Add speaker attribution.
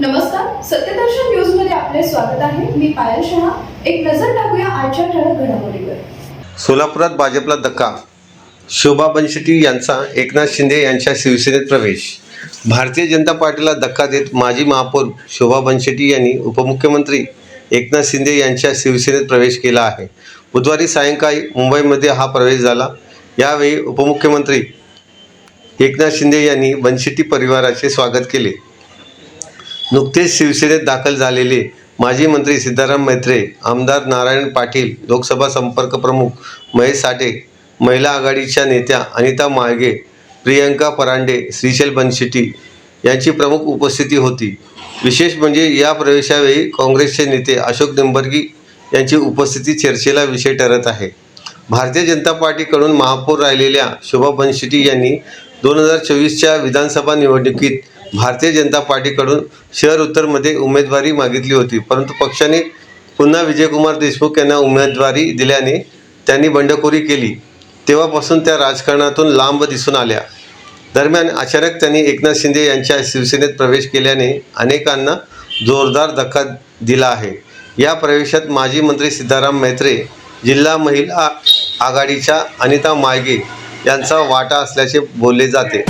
Speaker 1: नमस्कार सत्यदर्शन न्यूजमध्ये आपले स्वागत आहे. मी पायल शहा. एक नजर टाकूया आजच्या ठळक घडामोडीवर.
Speaker 2: सोलापुरात भाजपला धक्का. शोभा बनशेट्टी यांचा एकनाथ शिंदे यांच्या शिवसेनेत प्रवेश. भारतीय जनता पार्टीला धक्का देत माजी महापौर शोभा बनशेट्टी यांनी उपमुख्यमंत्री एकनाथ शिंदे यांच्या शिवसेनेत प्रवेश केला आहे. बुधवारी सायंकाळी मुंबईमध्ये हा प्रवेश झाला. यावेळी उपमुख्यमंत्री एकनाथ शिंदे यांनी बनशेट्टी परिवाराचे स्वागत केले. नुकतेच शिवसेनेत दाखल झालेले माजी मंत्री सिद्धाराम मैत्रे आमदार नारायण पाटील लोकसभा संपर्क प्रमुख महेश साठे महिला आघाडीच्या नेत्या अनिता माळगे प्रियंका परांडे श्रीशैल बनशेट्टी यांची प्रमुख उपस्थिती होती. विशेष म्हणजे या प्रवेशावेळी काँग्रेसचे नेते अशोक निंबर्गी यांची उपस्थिती चर्चेला विषय ठरत आहे. भारतीय जनता पार्टीकडून महापौर राहिलेल्या शोभा बनशेट्टी यांनी दोन हजार चोवीसच्या विधानसभा निवडणुकीत भारतीय जनता पार्टीकडून शहर उत्तरमध्ये उमेदवारी मागितली होती. परंतु पक्षाने पुन्हा विजयकुमार देशमुख यांना उमेदवारी दिल्याने त्यांनी बंडखोरी केली. तेव्हापासून त्या राजकारणातून लांब दिसून आल्या. दरम्यान अचानक त्यांनी एकनाथ शिंदे यांच्या शिवसेनेत प्रवेश केल्याने अनेकांना जोरदार धक्का दिला आहे. या प्रवेशात माजी मंत्री सिद्धाराम मैत्रे जिल्हा महिला आघाडीच्या अनिता माळगे यांचा वाटा असल्याचे बोलले जाते.